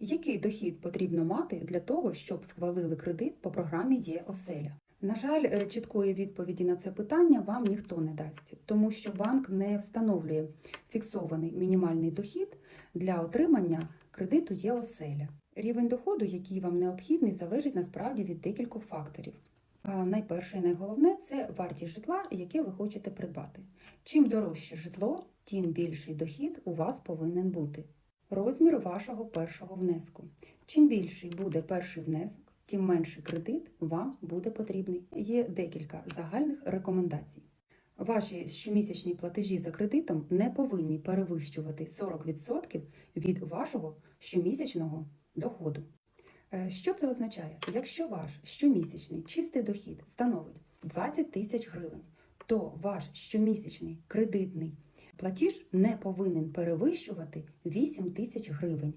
Який дохід потрібно мати для того, щоб схвалили кредит по програмі Є оселя? На жаль, е, чіткої відповіді на це питання вам ніхто не дасть, тому що банк не встановлює фіксований мінімальний дохід для отримання кредиту Є оселя. Рівень доходу, який вам необхідний, залежить насправді від декількох факторів. Найперше і найголовне це вартість житла, яке ви хочете придбати. Чим дорожче житло, тим більший дохід у вас повинен бути. Розмір вашого першого внеску. Чим більший буде перший внесок, тим менший кредит вам буде потрібний. Є декілька загальних рекомендацій. Ваші щомісячні платежі за кредитом не повинні перевищувати 40% від вашого щомісячного доходу. Е, Що це означає? Якщо ваш щомісячний чистий дохід становить 20 тисяч гривень, то ваш щомісячний кредитний платіж не повинен перевищувати 8 тисяч гривень.